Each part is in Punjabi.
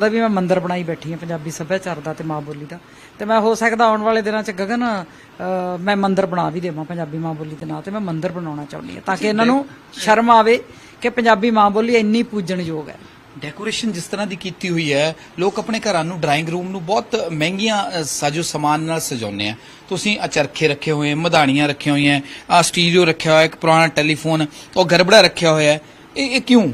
ਦਾ ਵੀ ਮੈਂ ਮੰਦਿਰ ਬਣਾਈ ਬੈਠੀ ਹਾਂ ਪੰਜਾਬੀ ਸੱਭਿਆਚਾਰ ਦਾ ਤੇ ਮਾਂ ਬੋਲੀ ਦਾ। ਤੇ ਮੈਂ ਹੋ ਸਕਦਾ ਆਉਣ ਵਾਲੇ ਦਿਨਾਂ 'ਚ ਗਗਨ ਮੈਂ ਮੰਦਿਰ ਬਣਾ ਵੀ ਦੇਵਾਂ ਪੰਜਾਬੀ ਮਾਂ ਬੋਲੀ ਦੇ ਨਾਂ ਤੇ ਮੈਂ ਮੰਦਿਰ ਬਣਾਉਣਾ ਚਾਹੁੰਦੀ ਹਾਂ ਤਾਂ ਕਿ ਇਹਨਾਂ ਨੂੰ ਸ਼ਰਮ ਆਵੇ ਕਿ ਪੰਜਾਬੀ ਮਾਂ ਬੋਲੀ ਇੰਨੀ ਪੂਜਣਯੋਗ ਹੈ। ਡੈਕੋਰੇਸ਼ਨ ਜਿਸ ਤਰ੍ਹਾਂ ਦੀ ਕੀਤੀ ਹੋਈ ਹੈ ਲੋਕ ਆਪਣੇ ਘਰਾਂ ਨੂੰ ਡਰਾਇੰਗ ਰੂਮ ਨੂੰ ਬਹੁਤ ਮਹਿੰਗੀਆਂ ਅ, ਸਾਜੋ ਸਮਾਨ ਨਾਲ ਸਜਾਉਂਦੇ ਆ। ਤੁਸੀਂ ਅਚਰਖੇ ਰੱਖੇ ਹੋਏ ਮਧਾਣੀਆਂ ਰੱਖੀਆਂ ਹੋਈਆਂ ਆ ਸਟੀਰੀਓ ਰੱਖਿਆ ਹੋਇਆ ਇੱਕ ਪੁਰਾਣਾ ਟੈਲੀਫੋਨ ਉਹ ਗਰਬੜਾ ਰੱਖਿਆ ਹੋਇਆ ਹੈ। ਇਹ ਇਹ ਕਿਉਂ?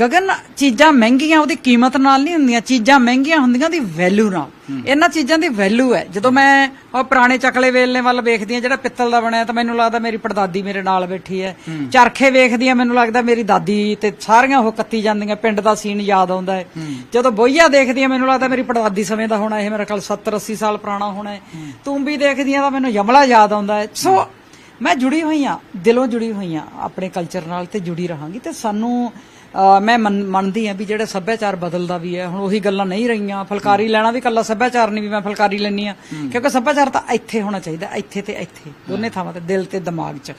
ਗਗਨ ਚੀਜ਼ਾਂ ਮਹਿੰਗੀਆਂ ਉਹਦੀ ਕੀਮਤ ਨਾਲ ਨਹੀਂ ਹੁੰਦੀਆਂ ਚੀਜ਼ਾਂ ਮਹਿੰਗੀਆਂ ਹੁੰਦੀਆਂ ਦੀ ਵੈਲਿਊ ਨਾਲ। ਇਹਨਾਂ ਚੀਜ਼ਾਂ ਦੀ ਵੈਲਿਊ ਹੈ। ਜਦੋਂ ਮੈਂ ਉਹ ਪੁਰਾਣੇ ਚਕਲੇ ਵੇਲਨੇ ਵੱਲ ਵੇਖਦੀ ਹਾਂ ਜਿਹੜਾ ਪਿੱਤਲ ਦਾ ਬਣਿਆ ਤਾਂ ਮੈਨੂੰ ਲੱਗਦਾ ਮੇਰੀ ਪੜਦਾਦੀ ਮੇਰੇ ਨਾਲ ਬੈਠੀ ਹੈ। ਚਰਖੇ ਵੇਖਦੀ ਹਾਂ ਮੈਨੂੰ ਲੱਗਦਾ ਮੇਰੀ ਦਾਦੀ ਤੇ ਸਾਰੀਆਂ ਉਹ ਕੱਤੀ ਜਾਂਦੀਆਂ ਪਿੰਡ ਦਾ ਸੀਨ ਯਾਦ ਆਉਂਦਾ ਹੈ। ਜਦੋਂ ਬੋਈਆ ਦੇਖਦੀ ਹਾਂ ਮੈਨੂੰ ਲੱਗਦਾ ਮੇਰੀ ਪੜਦਾਦੀ ਸਮੇਂ ਦਾ ਹੋਣਾ ਇਹ ਮੇਰਾ ਕੱਲ 70 80 ਸਾਲ ਪੁਰਾਣਾ ਹੋਣਾ ਹੈ। ਤੂੰਬੀ ਦੇਖਦੀ ਹਾਂ ਤਾਂ ਮੈਨੂੰ ਯਮਲਾ ਯਾਦ ਆਉਂਦਾ ਹੈ। ਸੋ ਮੈਂ ਜੁੜੀ ਹੋਈ ਹਾਂ ਦਿਲੋਂ ਜੁੜੀ ਹੋਈ ਹਾਂ ਆਪਣੇ ਕਲਚਰ ਨਾਲ ਤੇ ਜੁੜੀ ਰਹਾਂਗੀ ਤੇ ਸਾਨੂੰ ਮੈਂ ਮੰਨ- ਮੰਨਦੀ ਹਾਂ ਵੀ ਜਿਹੜੇ ਸੱਭਿਆਚਾਰ ਬਦਲਦਾ ਵੀ ਹੈ ਹੁਣ ਉਹੀ ਗੱਲਾਂ ਨਹੀਂ ਰਹੀਆਂ। ਫੁਲਕਾਰੀ ਲੈਣਾ ਵੀ ਕੱਲਾ ਸੱਭਿਆਚਾਰ ਨਹੀਂ ਵੀ ਮੈਂ ਫੁਲਕਾਰੀ ਲੈਣੀ ਆ ਕਿਉਂਕਿ ਸੱਭਿਆਚਾਰ ਤਾਂ ਇੱਥੇ ਹੋਣਾ ਚਾਹੀਦਾ ਇੱਥੇ ਤੇ ਇੱਥੇ ਦੋਨੇ ਥਾਵਾਂ ਤੇ ਦਿਲ ਤੇ ਦਿਮਾਗ 'ਚ।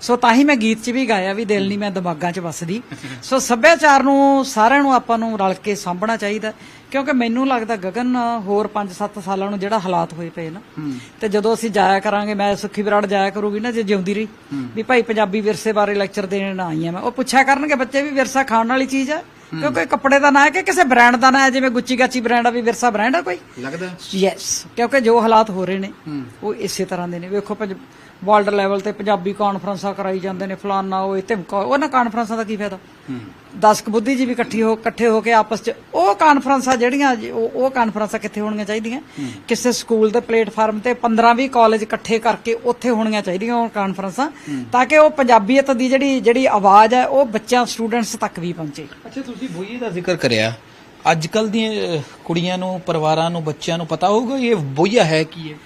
ਸੋ ਤਾਂ ਹੀ ਮੈਂ ਗੀਤ 'ਚ ਵੀ ਗਾਇਆ ਵੀ ਦਿਲ ਨਹੀਂ ਮੈਂ ਦਿਮਾਗਾਂ 'ਚ ਵਸਦੀ। ਸੋ ਸੱਭਿਆਚਾਰ ਨੂੰ ਸਾਰਿਆਂ ਨੂੰ ਆਪਾਂ ਨੂੰ ਰਲ ਕੇ ਸਾਂਭਣਾ ਚਾਹੀਦਾ ਕਿਉਂਕਿ ਮੈਨੂੰ ਲੱਗਦਾ ਗਗਨ ਹੋਰ 5-7 ਸਾਲਾਂ ਨੂੰ ਜਿਹੜਾ ਹਾਲਾਤ ਹੋਏ ਪਏ ਨਾ ਤੇ ਜਦੋਂ ਅਸੀਂ ਜਾਇਆ ਕਰਾਂਗੇ ਮੈਂ ਸੁੱਖੀ ਬਰਾੜ ਜਾਇਆ ਕਰੂਗੀ ਨਾ ਜੇ ਜਿਉਂਦੀ ਰਹੀ ਵੀ ਭਾਈ ਪੰਜਾਬੀ ਵਿਰਸੇ ਬਾਰੇ ਲੈਕਚਰ ਦੇਣ ਆਈ ਆ ਮੈਂ ਉਹ ਪੁੱਛਿਆ ਕਰਨਗੇ ਬੱਚੇ ਵੀ ਵਿਰਸਾ ਖਾਣ ਵਾਲੀ ਚੀਜ਼ ਹੈ ਕਿਉਂਕਿ ਕੱਪੜੇ ਦਾ ਨਾਂ ਹੈ ਕਿ ਕਿਸੇ ਬ੍ਰਾਂਡ ਦਾ ਨਾਂ ਹੈ ਜਿਵੇਂ ਗੁੱਚੀ ਗਾਚੀ ਬ੍ਰਾਂਡ ਆ ਵੀ ਵਿਰਸਾ ਬ੍ਰਾਂਡ ਆ ਕੋਈ। ਲੱਗਦਾ? ਯੈਸ ਕਿਉਂਕਿ ਜੋ ਹਾਲਾਤ ਹੋ ਰਹੇ ਨੇ ਉਹ ਇਸੇ ਤਰ੍ਹਾਂ ਦੇ ਨੇ। ਵੇਖੋ ਪੰਜ ਵਰਲਡ ਲੈਵਲ ਤੇ ਪੰਜਾਬੀ ਕਾਨਫਰੰਸਾਂ ਕਰਾਈ ਜਾਂਦੇ ਨੇ ਫਲਾਨਾ ਉਹ ਧਮਕਾ ਉਹਨਾਂ ਕਾਨਫਰੰਸਾਂ ਦਾ ਕੀ ਫਾਇਦਾ? 10 ਕੁ ਬੁੱਧੀਜੀਵੀ ਇਕੱਠੀ ਹੋ ਇਕੱਠੇ ਹੋ ਕੇ ਆਪਸ ਚ ਉਹ ਕਾਨਫਰੰਸਾਂ ਜਿਹੜੀਆਂ ਉਹ ਕਾਨਫਰੰਸਾਂ ਕਿੱਥੇ ਹੋਣੀਆਂ ਚਾਹੀਦੀਆਂ? ਕਿਸੇ ਸਕੂਲ ਦੇ ਪਲੇਟਫਾਰਮ ਤੇ 15 20 ਕਾਲਜ ਇਕੱਠੇ ਕਰਕੇ ਉੱਥੇ ਹੋਣੀਆਂ ਚਾਹੀਦੀਆਂ ਉਹ ਕਾਨਫਰੰਸਾਂ ਤਾਂ ਕਿ ਉਹ ਪੰਜਾਬੀਅਤ ਦੀ ਜਿਹੜੀ ਜਿਹੜੀ ਆਵਾਜ਼ ਹੈ ਉਹ ਬੱਚਿਆਂ ਸਟੂਡੈਂਟਸ ਤੱਕ ਵੀ ਪਹੁੰਚੇ। ਅੱਛਾ ਤੁਸੀਂ ਬੋਈਏ ਦਾ ਜ਼ਿਕਰ ਕਰਿਆ ਅੱਜ ਕੱਲ ਦੀਆਂ ਕੁੜੀਆਂ ਨੂੰ ਪਰਿਵਾਰਾਂ ਨੂੰ ਬੱਚਿਆਂ ਨੂੰ ਪਤਾ ਹੋਊਗਾ ਇਹ ਬੋਈਆ ਹੈ ਕੀ ਹੈ?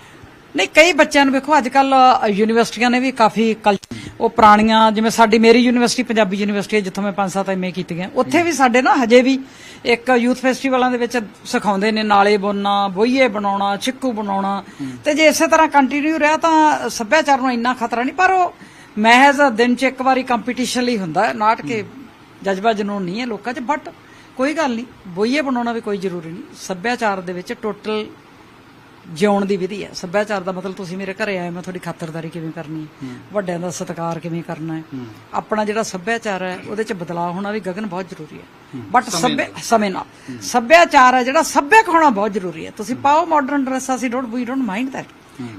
ਨਹੀਂ, ਕਈ ਬੱਚਿਆਂ ਨੂੰ ਵੇਖੋ ਅੱਜ ਕੱਲ ਯੂਨੀਵਰਸਿਟੀਆਂ ਨੇ ਵੀ ਕਾਫੀ ਉਹ ਪੁਰਾਣੀਆਂ, ਜਿਵੇਂ ਸਾਡੀ ਮੇਰੀ ਯੂਨੀਵਰਸਿਟੀ, ਪੰਜਾਬੀ ਯੂਨੀਵਰਸਿਟੀ ਜਿੱਥੋਂ ਮੈਂ 5-7 ਐਮਏ ਕੀਤੀਆਂ, ਉੱਥੇ ਵੀ ਸਾਡੇ ਨਾ ਹਜੇ ਵੀ ਇੱਕ ਯੂਥ ਫੈਸਟੀਵਲਾਂ ਦੇ ਵਿੱਚ ਸਿਖਾਉਂਦੇ ਨੇ, ਨਾਲੇ ਬੁਣਨਾ, ਬੋਈਏ ਬਣਾਉਣਾ ਛਿੱਕੂ ਬਣਾਉਣਾ। ਤੇ ਜੇ ਇਸੇ ਤਰ੍ਹਾਂ ਕੰਟੀਨਿਊ ਰਿਹਾ ਤਾਂ ਸੱਭਿਆਚਾਰ ਨੂੰ ਇੰਨਾ ਖਤਰਾ ਨਹੀਂ, ਪਰ ਉਹ ਮਹਿਜ਼ ਦਿਨ 'ਚ ਇੱਕ ਵਾਰੀ ਕੰਪੀਟੀਸ਼ਨ ਲਈ ਹੁੰਦਾ ਨਾਟ ਕੇ ਜਜ਼ਬਾ ਜਨੂਨ ਨਹੀਂ ਹੈ ਲੋਕਾਂ 'ਚ ਬਟ ਕੋਈ ਗੱਲ ਨਹੀਂ, ਬੋਈਏ ਬਣਾਉਣਾ ਵੀ ਕੋਈ ਜ਼ਰੂਰੀ ਨਹੀਂ। ਸੱਭਿਆਚਾਰ ਦੇ ਵਿੱਚ ਟੋਟਲ ਜਿਉਣ ਦੀ ਵਿਧੀ ਹੈ। ਸੱਭਿਆਚਾਰ ਦਾ ਮਤਲਬ ਤੁਸੀਂ ਮੇਰੇ ਘਰੇ ਆਏ ਮੈਂ ਤੁਹਾਡੀ ਖਾਤਰਦਾਰੀ ਕਿਵੇਂ ਕਰਨੀ ਹੈ? ਵੱਡਿਆਂ ਦਾ ਸਤਿਕਾਰ ਕਿਵੇਂ ਕਰਨਾ ਹੈ? ਆਪਣਾ ਜਿਹੜਾ ਸੱਭਿਆਚਾਰ ਹੈ ਉਹਦੇ ਚ ਬਦਲਾਅ ਹੋਣਾ ਵੀ ਗਗਨ ਬਹੁਤ ਜ਼ਰੂਰੀ ਹੈ। ਬਟ ਸੱਭਿਆ ਸਮੇਂ ਨਾਲ। ਸੱਭਿਆਚਾਰ ਹੈ ਜਿਹੜਾ ਸੱਭਿਅਕ ਹੋਣਾ ਬਹੁਤ ਜ਼ਰੂਰੀ ਹੈ। ਤੁਸੀਂ ਪਾਓ ਮਾਡਰਨ ਡਰੈਸ ਅਸੀਂ don't we don't mind that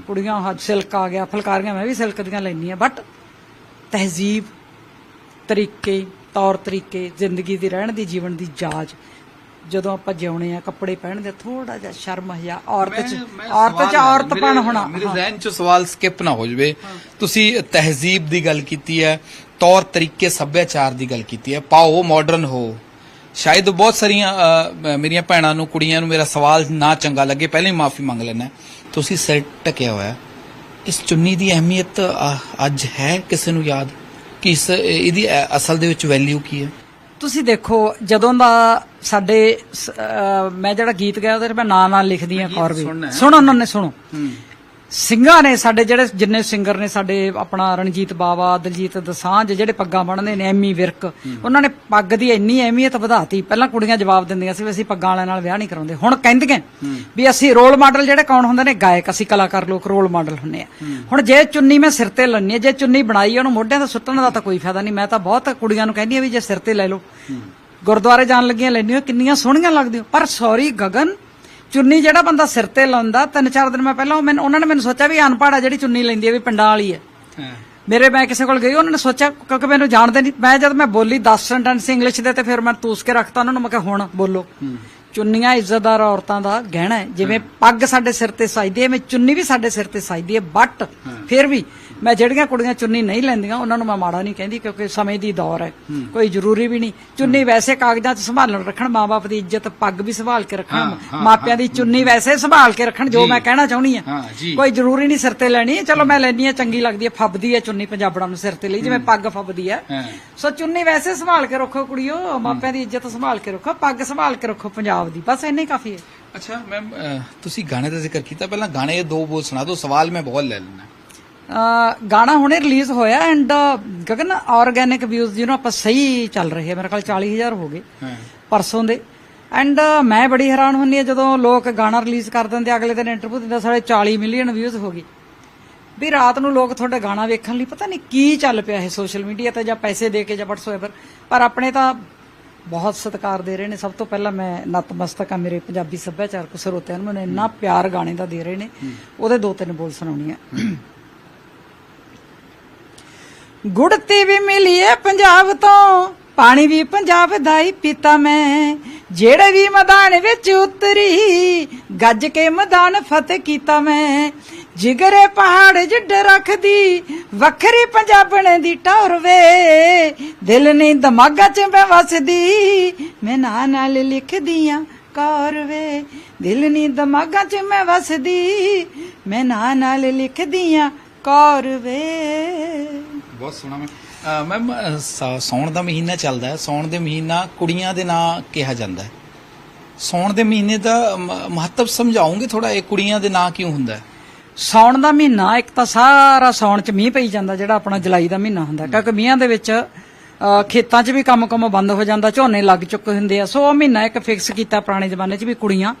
ਕੁੜੀਆਂ ਹੱਜ ਸਿਲਕ ਆ ਗਿਆ ਫੁਲਕਾਰੀਆਂ ਮੈਂ ਵੀ ਸਿਲਕ ਦੀਆਂ ਲੈਣੀਆਂ ਬਟ ਤਹਿਜ਼ੀਬ ਤਰੀਕੇ ਤੌਰ ਤਰੀਕੇ ਜ਼ਿੰਦਗੀ ਦੀ ਰਹਿਣ ਦੀ ਜੀਵਨ ਦੀ ਜਾਚ ਜਦੋਂ ਆਪਾਂ ਜਿਉਣੇ ਆ ਕੱਪੜੇ ਪਹਿਨਦੇ ਥੋੜਾ ਜਿਹਾ ਸ਼ਰਮ ਹਿਆ ਔਰਤ ਚ ਔਰਤ ਚ ਔਰਤਪਣ ਹੋਣਾ। ਮੇਰੇ ਜ਼ਹਿਨ ਚ ਸਵਾਲ ਸਕਿਪ ਨਾ ਹੋ ਜਵੇ। ਤੁਸੀਂ ਤਹਿਜ਼ੀਬ ਦੀ ਗੱਲ ਕੀਤੀ ਹੈ ਤੌਰ ਤਰੀਕੇ ਸੱਭਿਆਚਾਰ ਦੀ ਗੱਲ ਕੀਤੀ ਹੈ। ਪਾਓ ਮਾਡਰਨ ਹੋ। ਸ਼ਾਇਦ ਬਹੁਤ ਸਾਰੀਆਂ ਮੇਰੀਆਂ ਭੈਣਾਂ ਨੂੰ ਕੁੜੀਆਂ ਨੂੰ ਮੇਰਾ ਸਵਾਲ ਨਾ ਚੰਗਾ ਲੱਗੇ ਪਹਿਲਾਂ ਹੀ ਮਾਫੀ ਮੰਗ ਲੈਣਾ ਤੁਸੀਂ ਸਿਰ ਟਕਿਆ ਹੋਇਆ ਇਸ ਚੁੰਨੀ ਦੀ ਅਹਿਮੀਅਤ ਅੱਜ ਹੈ ਕਿਸੇ ਨੂੰ ਯਾਦ? ਕਿ ਇਸ ਇਹਦੀ ਅਸਲ ਦੇ ਵਿੱਚ ਵੈਲਿਊ ਕੀ ਹੈ? ਤੁਸੀਂ ਦੇਖੋ ਜਦੋਂ ਦਾ ਸਾਡੇ ਮੈਂ ਜਿਹੜਾ ਗੀਤ ਗਾਇਆ ਉਹਦੇ 'ਚ ਮੈਂ ਨਾਂ ਨਾਲ ਲਿਖਦੀ ਆ ਕੌਰ ਵੀ। ਸੁਣੋ ਉਹਨਾਂ ਨੇ ਸੁਣੋ। ਸਿੰਘਾਂ ਨੇ ਸਾਡੇ ਜਿਹੜੇ ਜਿੰਨੇ ਸਿੰਗਰ ਨੇ ਸਾਡੇ ਆਪਣਾ ਰਣਜੀਤ ਬਾਵਾ ਦਲਜੀਤ ਦਸਾਂਝ ਜਿਹੜੇ ਪੱਗਾਂ ਬੰਨ੍ਹਦੇ ਨੇ ਐਮੀ ਵਿਰਕ ਉਹਨਾਂ ਨੇ ਪੱਗ ਦੀ ਇੰਨੀ ਅਹਿਮੀਅਤ ਵਧਾਤੀ। ਪਹਿਲਾਂ ਕੁੜੀਆਂ ਜਵਾਬ ਦਿੰਦੀਆਂ ਸੀ ਵੀ ਅਸੀਂ ਪੱਗਾਂ ਵਾਲਿਆਂ ਨਾਲ ਵਿਆਹ ਨਹੀਂ ਕਰਾਉਂਦੇ। ਹੁਣ ਕਹਿੰਦੀਆਂ ਵੀ ਅਸੀਂ ਰੋਲ ਮਾਡਲ ਜਿਹੜੇ ਕੌਣ ਹੁੰਦੇ ਨੇ? ਗਾਇਕ ਅਸੀਂ ਕਲਾਕਾਰ ਲੋਕ ਰੋਲ ਮਾਡਲ ਹੁੰਨੇ ਆ। ਹੁਣ ਜੇ ਚੁੰਨੀ ਮੈਂ ਸਿਰ ਤੇ ਲੰਨੀ ਹੈ ਜੇ ਚੁੰਨੀ ਬਣਾਈ ਉਹਨੂੰ ਮੋਢਿਆਂ ਤੇ ਸੁੱਟਣ ਦਾ ਤਾਂ ਕੋਈ ਫਾਇਦਾ ਨਹੀਂ। ਮੈਂ ਤਾਂ ਬਹੁਤ ਕੁੜੀਆਂ ਨੂੰ ਕਹਿੰਦੀ ਆ ਵੀ ਜੇ ਸਿਰ ਤੇ ਲੈ ਲਓ। ਗੁਰਦੁਆਰੇ ਜਾਣ ਲੱਗੀਆਂ ਲੈਣੀਆਂ ਕਿੰਨੀਆਂ ਸੋਹਣੀਆਂ ਲੱਗਦੀਆਂ। ਪਰ ਸੌਰੀ ਗਗਨ ਚੁੰਨੀ ਜਿਹੜਾ ਬੰਦਾ ਸਿਰ ਤੇ ਲਾਉਂਦਾ ਤਿੰਨ ਚਾਰ ਦਿਨ ਮੈਂ ਪਹਿਲਾਂ ਉਹ ਮੈਨੂੰ ਉਹਨਾਂ ਨੇ ਮੈਨੂੰ ਸੋਚਿਆ ਵੀ ਅਨਪੜ੍ਹ ਆ ਜਿਹੜੀ ਚੁੰਨੀ ਲੈਂਦੀ ਹੈ ਵੀ ਪਿੰਡਾਂ ਵਾਲੀ ਹੈ। ਮੇਰੇ ਮੈਂ ਕਿਸੇ ਕੋਲ ਗਈ ਉਹਨਾਂ ਨੇ ਸੋਚਿਆ ਕਿਉਂਕਿ ਮੈਨੂੰ ਜਾਣਦੇ ਨਹੀਂ। ਮੈਂ ਜਦ ਮੈਂ ਬੋਲੀ 10 ਸੈਂਟੈਂਸ ਇੰਗਲਿਸ਼ ਦੇ ਤੇ ਫਿਰ ਮੈਂ ਤੂਸ ਕੇ ਰੱਖਤਾ ਉਹਨਾਂ ਨੂੰ ਮੈਂ ਕਿਹਾ ਹੁਣ ਬੋਲੋ। ਚੁੰਨੀਆਂ ਇੱਜ਼ਤਦਾਰ ਔਰਤਾਂ ਦਾ ਗਹਿਣਾ ਹੈ। ਜਿਵੇਂ ਪੱਗ ਸਾਡੇ ਸਿਰ ਤੇ ਸਾਈਦੀ ਹੈ ਮੈਂ ਚੁੰਨੀ ਵੀ ਸਾਡੇ ਸਿਰ ਤੇ ਸਾਈਦੀ ਹੈ ਬਟ ਫਿਰ ਵੀ ਮੈਂ ਜਿਹੜੀਆਂ ਕੁੜੀਆਂ ਚੁੰਨੀ ਨਹੀਂ ਲੈਂਦੀਆਂ ਉਹਨਾਂ ਨੂੰ ਮੈਂ ਮਾੜਾ ਨਹੀਂ ਕਹਿੰਦੀ ਕਿਉਂਕਿ ਸਮੇਂ ਦੀ ਦੌਰ ਹੈ। ਕੋਈ ਜ਼ਰੂਰੀ ਵੀ ਨਹੀਂ। ਚੁੰਨੀ ਵੈਸੇ ਕਾਗਜ਼ਾਂ 'ਚ ਸੰਭਾਲਣ ਰੱਖਣ ਮਾਪੇ ਦੀ ਇੱਜ਼ਤ ਪੱਗ ਵੀ ਸੰਭਾਲ ਕੇ ਰੱਖਣ ਮਾਪਿਆਂ ਦੀ ਚੁੰਨੀ ਵੈਸੇ ਸੰਭਾਲ ਕੇ ਰੱਖਣ ਜੋ ਮੈਂ ਕਹਿਣਾ ਚਾਹੁੰਦੀ ਜੀ। ਕੋਈ ਜ਼ਰੂਰੀ ਨਹੀਂ ਸਿਰ ਤੇ ਲੈਣੀ। ਚਲੋ ਮੈਂ ਲੈਣੀ ਹੈ ਚੰਗੀ ਲੱਗਦੀ ਹੈ ਫੱਬਦੀ ਹੈ ਚੁੰਨੀ ਪੰਜਾਬੜਾਂ ਨੂੰ ਸਿਰ ਤੇ ਲਈ ਜਿਵੇਂ ਪੱਗ ਫੱਬਦੀ ਹਾਂ। ਸੋ ਚੁੰਨੀ ਵੈਸੇ ਸੰਭਾਲ ਕੇ ਰੱਖੋ ਕੁੜੀਓ ਮਾਪਿਆਂ ਦੀ ਇੱਜ਼ਤ ਸੰਭਾਲ ਕੇ ਰੱਖੋ ਪੱਗ ਸੰਭਾਲ ਕੇ ਰੱਖੋ ਪੰਜਾਬ ਦੀ। ਬਸ ਇੰਨਾ ਹੀ ਕਾਫੀ ਹੈ। ਅੱਛਾ ਮੈਮ ਤੁਸੀਂ ਗਾਣੇ ਦਾ ਜ਼ਿਕਰ ਕੀਤਾ। ਪਹਿਲਾਂ ਗਾਣੇ ਦੇ ਦੋ ਬੋਲ ਸੁਣਾ ਦਿਓ ਸਵਾਲ ਮੈਂ ਬਹੁਤ ਲੈ ਲੈਣਾ ਗਾਣਾ ਹੁਣੇ ਰਿਲੀਜ਼ ਹੋਇਆ ਐਂਡ ਗਗਨ ਆਰਗੈਨਿਕ ਵਿਊਜ਼ ਜਿਹਨੂੰ ਆਪਾਂ ਸਹੀ ਚੱਲ ਰਹੇ ਆ ਮੇਰੇ ਕੋਲ 40000 ਹੋ ਗਏ ਪਰਸੋਂ ਦੇ। ਐਂਡ ਮੈਂ ਬੜੀ ਹੈਰਾਨ ਹੁੰਨੀ ਆ ਜਦੋਂ ਲੋਕ ਗਾਣਾ ਰਿਲੀਜ਼ ਕਰ ਦਿੰਦੇ ਅਗਲੇ ਦਿਨ ਇੰਟਰਵਿਊ ਦਿੰਦਾ ਸਾਡੇ 40 ਮਿਲੀਅਨ ਵਿਊਜ਼ ਹੋ ਗਈ ਵੀ ਰਾਤ ਨੂੰ ਲੋਕ ਤੁਹਾਡਾ ਗਾਣਾ ਵੇਖਣ ਲਈ ਪਤਾ ਨਹੀਂ ਕੀ ਚੱਲ ਪਿਆ ਹੈ ਸੋਸ਼ਲ ਮੀਡੀਆ ਤੇ ਜਾਂ ਪੈਸੇ ਦੇ ਕੇ ਜਾਂ ਵਟਸਐਵਰ ਪਰ ਆਪਣੇ ਤਾਂ ਬਹੁਤ ਸਤਿਕਾਰ ਦੇ ਰਹੇ ਨੇ। ਸਭ ਤੋਂ ਪਹਿਲਾਂ ਮੈਂ ਨਤਮਸਤਕ ਆ ਮੇਰੇ ਪੰਜਾਬੀ ਸੱਭਿਆਚਾਰਕ ਸਰੋਤਿਆਂ ਨੂੰ ਮੈਨੂੰ ਇੰਨਾ ਪਿਆਰ ਗਾਣੇ ਦਾ ਦੇ ਰਹੇ ਨੇ। ਉਹਦੇ ਦੋ ਤਿੰਨ ਬੋਲ ਸੁਣਾਉਣੀ ਆ। ਗੁੜਤੀ ਵੀ ਮਿਲੀ ਏ ਪੰਜਾਬ ਤੋਂ, ਪਾਣੀ ਵੀ ਪੰਜਾਬ ਦਾ ਹੀ ਪੀਤਾ ਮੈਂ। ਜਿਹੜੇ ਵੀ ਮੈਦਾਨ ਵਿੱਚ ਉਤਰੀ, ਗੱਜ ਕੇ ਮੈਦਾਨ ਫਤਿਹ ਕੀਤਾ ਮੈਂ। ਜਿਗਰੇ ਪਹਾੜ ਜਿੱਡ ਰੱਖਦੀ, ਵੱਖਰੀ ਪੰਜਾਬਣੇ ਦੀ ਟੌਰ ਵੇ। ਦਿਲ ਨਹੀਂ ਦਿਮਾਗਾ 'ਚ ਮੈਂ ਵਸਦੀ, ਮੈਂ ਨਾਂ ਨਾਲ ਲਿਖਦੀ ਆ ਕੌਰ ਵੇ। ਦਿਲ ਨਹੀਂ ਦਿਮਾਗਾ 'ਚ ਮੈਂ ਵਸਦੀ, ਮੈਂ ਨਾਂ ਨਾਲ ਲਿਖਦੀ ਆ ਕੌਰ ਵੇ। ਬਹੁਤ ਸੋਹਣਾ ਮੈਂ ਮੈਮ ਸੌਣ ਦਾ ਮਹੀਨਾ ਚੱਲਦਾ ਹੈ। ਸੌਣ ਦੇ ਮਹੀਨਾ ਕੁੜੀਆਂ ਦੇ ਨਾਂ ਕਿਹਾ ਜਾਂਦਾ ਹੈ। ਸੌਣ ਦੇ ਮਹੀਨੇ ਦਾ ਮਹੱਤਵ ਸਮਝਾਉਂਗੇ ਥੋੜਾ ਇਹ ਕੁੜੀਆਂ ਦੇ ਨਾਂ ਕਿਉਂ ਹੁੰਦਾ ਹੈ? ਸਾਉਣ ਦਾ ਮਹੀਨਾ ਇੱਕ ਤਾਂ ਸਾਰਾ ਸਾਉਣ ਚ ਮੀਂਹ ਪਈ ਜਾਂਦਾ ਜਿਹੜਾ ਆਪਣਾ ਜੁਲਾਈ ਦਾ ਮਹੀਨਾ ਹੁੰਦਾ। ਕਿਉਂਕਿ ਮੀਂਹਾਂ ਦੇ ਵਿੱਚ ਖੇਤਾਂ 'ਚ ਵੀ ਕੰਮ ਕੰਮ ਬੰਦ ਹੋ ਜਾਂਦਾ ਝੋਨੇ ਲੱਗ ਚੁੱਕੇ ਹੁੰਦੇ ਆ। ਸੋ ਉਹ ਮਹੀਨਾ ਇੱਕ ਫਿਕਸ ਕੀਤਾ ਪੁਰਾਣੇ ਜ਼ਮਾਨੇ 'ਚ ਵੀ ਕੁੜੀਆਂ।